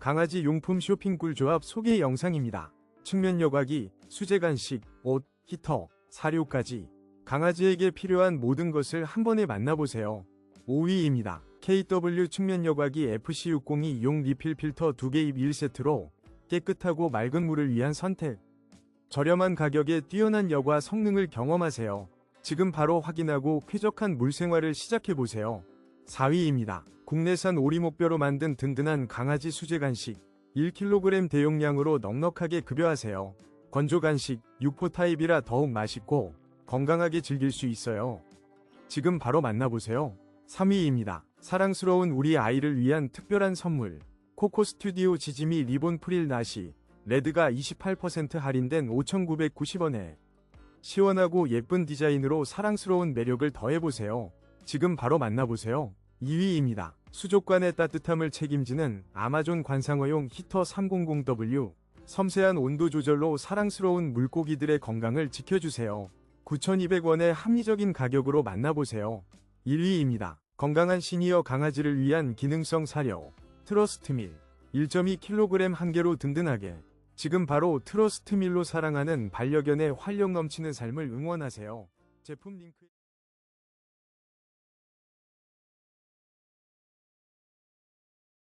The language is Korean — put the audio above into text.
강아지 용품 쇼핑 꿀조합 소개 영상입니다. 측면 여과기, 수제 간식, 옷, 히터, 사료까지 강아지에게 필요한 모든 것을 한 번에 만나보세요. 5위입니다. KW 측면 여과기 FC602 용 리필 필터 2개 입 1세트로 깨끗하고 맑은 물을 위한 선택. 저렴한 가격에 뛰어난 여과 성능을 경험하세요. 지금 바로 확인하고 쾌적한 물 생활을 시작해보세요. 4위입니다. 국내산 오리목뼈로 만든 든든한 강아지 수제 간식 1kg 대용량으로 넉넉하게 급여하세요. 건조 간식 6포 타입이라 더욱 맛있고 건강하게 즐길 수 있어요. 지금 바로 만나보세요. 3위입니다. 사랑스러운 우리 아이를 위한 특별한 선물 코코 스튜디오 지짐이 리본 프릴 나시 레드가 28% 할인된 5,990원에 시원하고 예쁜 디자인으로 사랑스러운 매력을 더해보세요. 지금 바로 만나보세요. 2위입니다. 수족관의 따뜻함을 책임지는 아마존 관상어용 히터 300W 섬세한 온도 조절로 사랑스러운 물고기들의 건강을 지켜주세요. 9,200원의 합리적인 가격으로 만나보세요. 1위입니다. 건강한 시니어 강아지를 위한 기능성 사료 트러스트밀 1.2kg 한 개로 든든하게 지금 바로 트러스트밀로 사랑하는 반려견의 활력 넘치는 삶을 응원하세요. 제품 링크